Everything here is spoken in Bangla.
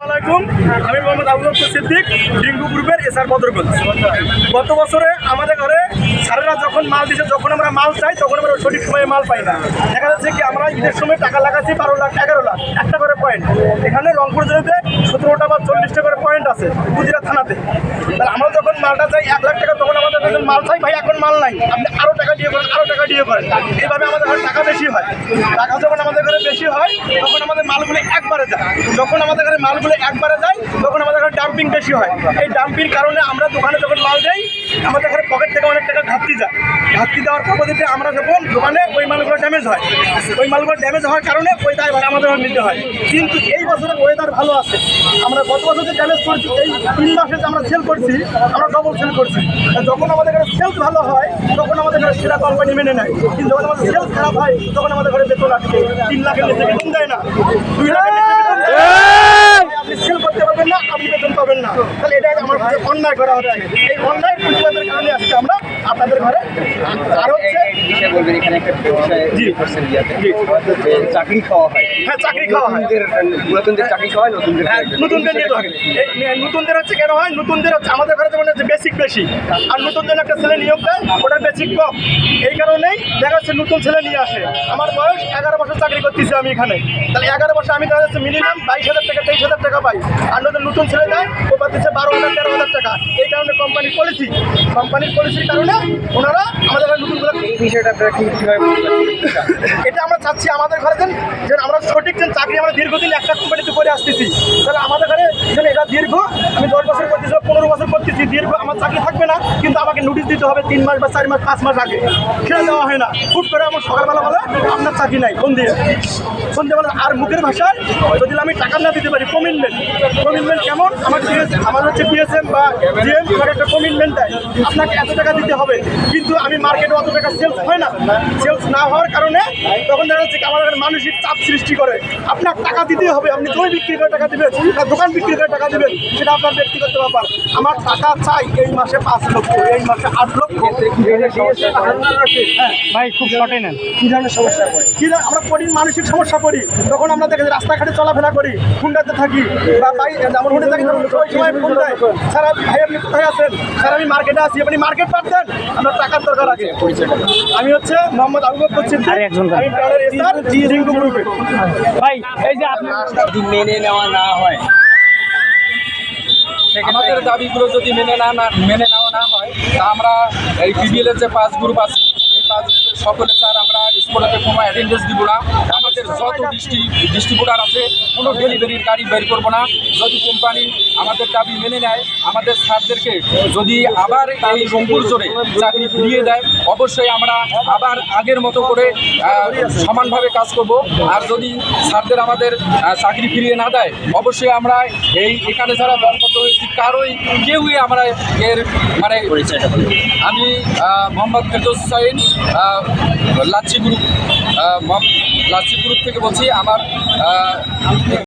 আমি মোহাম্মদ আবুল সিদ্দিক, ডিঙ্গু গ্রুপের এসআর বদরগঞ্জ গত বছরে আমাদের ঘরে সারেরা যখন মাল দিচ্ছে যখন আমরা মাল চাই, তখন আমরা সঠিক সময়ে মাল পাই না। দেখা যাচ্ছে কি আমরা ঈদের সময় টাকা লাগাচ্ছি বারো লাখ, এগারো লাখ। একটা পয়েন্ট এখানে রংপুর জেলাতে সতেরোটা বা চল্লিশটা করে পয়েন্ট আছে গুজরাট থানাতে। তাহলে আমরা যখন মালটা চাই এক লাখ টাকা, তখন আমাদের যখন মাল চাই, ভাই, এখন মাল নাই। আপনি আরও টাকা দিয়ে করেন আরও টাকা দিয়ে করেন। এইভাবে আমাদের ঘরে টাকা বেশি হয়। টাকা যখন আমাদের ঘরে বেশি হয়, তখন আমাদের মালগুলো একবারে যায়। যখন আমাদের ঘরে মালগুলো একবারে যায়, তখন আমাদের ঘরে ডাম্পিং বেশি হয়। এই ডাম্পিং কারণে আমরা দোকানে যখন মাল দেই, আমাদের ঘরে পকেট থেকে অনেক টাকা ঘাটতি যায়। ঘাটতি দেওয়ার পদ্ধতিতে আমরা যখন দোকানে ওই মালগুলো ড্যামেজ হয়, ওই মালগুলো ড্যামেজ হওয়ার কারণে ওই দায় আমাদের নিতে হয়। কিন্তু এই বছরের ওয়েদার ভালো আছে। আমরা গত বছর যে ড্যামেজ করছি এই তিন মাসে যে আমরা সেল করছি আমরা ডবল সেল করছি। যখন আমাদের ঘরে সেলস ভালো হয় তখন আমাদের ঘরে সেরা কোম্পানি মেনে নেয়। কিন্তু যখন আমাদের সেলস খারাপ হয় তখন আমাদের ঘরে বেতন আটকে তিন লাখের নিচে বেতন দেয় না। দুই লাখের নিচে বেতন দেয় আপনি সেল করতে পারবেন না আপনি বেতন পাবেন না। তাহলে এটা আমার অন্যায় করা হচ্ছে। এই অন্যায় প্রতিবাদের কারণে আজকে আমরা আপনাদের ঘরে? আর হচ্ছে? বলবেন এখানে একটা চাকরি খাওয়া হয়। হ্যাঁ চাকরি খাওয়া হয়। নতুনদের চাকরি খাওয়া হয় নতুনদের হ্যাঁ, নতুনদের নতুনদের হচ্ছে কেন হয়? নতুনদের হচ্ছে আমাদের ঘরে যেমন হচ্ছে বেসিক বেশি আর নতুনদের একটা ছেলে নিয়োগ দেয় ওটার বেসিক কম। এই কারণেই দেখা যাচ্ছে নতুন ছেলে নিয়ে আসে। আমার বয়স এগারো বছর চাকরি করতেছি আমি এখানে। তাহলে এগারো বছর আমি দেখা যাচ্ছে মিনিমাম বাইশ হাজার টাকা তেইশ হাজার টাকা পাই। আর নতুন নতুন ছেলে দেয় ও পাচ্ছে বারো হাজার তেরো হাজার টাকা। এই কারণে কোম্পানির পলিসি কোম্পানির পলিসির কারণে ওনারা আমাদের ঘরে নতুনগুলো এই বিষয়টা এটা আমরা চাচ্ছি আমাদের ঘরে যেন যেন আমরা সঠিক যেন চাকরি আমরা দীর্ঘদিন একটা কোম্পানিতে করে আসতেছি। তাহলে আমাদের ঘরে যেন এটা দীর্ঘ আমি দশ বছর করতেছি পনেরো বছর করতেছি দীর্ঘ আমার চাকরি থাকবে না কিন্তু আমাকে নোটিশ দিতে হবে তিন মাস বা চার মাস পাঁচ মাস আগে। সেটা দেওয়া হয় না। হুট করে আমার সকালবেলা বলে আপনার চাকরি নাই কোন দিয়ে। সন্ধ্যেবেলা আর মুখের ভাষায় যদি আমি টাকা না দিতে পারি কমিটমেন্ট কমিটমেন্ট কেমন? আমার আমার হচ্ছে ডিএসএম বা জিএম আমাকে একটা কমিটমেন্ট দেয়। আপনাকে এত টাকা দিতে হবে কিন্তু আমি মার্কেটে অত টাকা সেলস হয় না। সেলস না হওয়ার কারণে তখন দেখা যাচ্ছে আমার মানসিক চাপ সৃষ্টি করে। আপনার টাকা দিতেই হবে আপনি জমি বিক্রি করে টাকা দিবেন না দোকান বিক্রি করে টাকা দিবেন সেটা আপনার ব্যক্তিগত ব্যাপার। আমার টাকা চাই এই মাসে পাঁচ লক্ষ এই মাসে আট লক্ষ। হ্যাঁ। ভাই খুব শর্টে নেন। কি ধরনের সমস্যা? পড়ে কি আমরা কঠিন মানসিক সমস্যা পড়ি তখন আমরা দেখি রাস্তাঘাটে চলাফেরা করি হুন্ডাতে থাকি। বা বাই আমার হুন্ডে থাকি তখন সময় ফোন দেয় আপনি- ভাই আপনি কোথায় আছেন স্যার আমি মার্কেটে আছি আপনি মার্কেট পাচ্ছেন আমার টাকার দরকার আছে আমি হচ্ছে মোহাম্মদ আবু বকর সিদ্দিক। আরে একজন ভাই এই যে আপনি যদি মেনে নেওয়া না হয়। আমাদের দাবিগুলো যদি মেনে না না মেনে নেওয়া না হয় তা আমরা এই বিবিএল এর যে পাঁচ গ্রুপ আছে সকলে স্যার আমরা স্কুলেতে কোনো অ্যাটেন্ডেন্স দিব না। আমাদের যত ডিস্ট্রি ডিস্ট্রিবিউটার আছে কোনো ডেলিভারির গাড়ি বের করব না। যদি কোম্পানি আমাদের দাবি মেনে নেয় আমাদের স্যারদেরকে যদি আবার এই রংপুর জোরে চাকরি ফিরিয়ে দেয় অবশ্যই আমরা আবার আগের মতো করে সমানভাবে কাজ করব। আর যদি স্যারদের আমাদের চাকরি ফিরিয়ে না দেয় অবশ্যই আমরা এই এখানে যারা দলবদ্ধ হয়েছি কারোই কেউই আমরা এর মানে আমি Mohammad Ferdous Hussain ah, Lachhi group lassi group থেকে বলছি আমার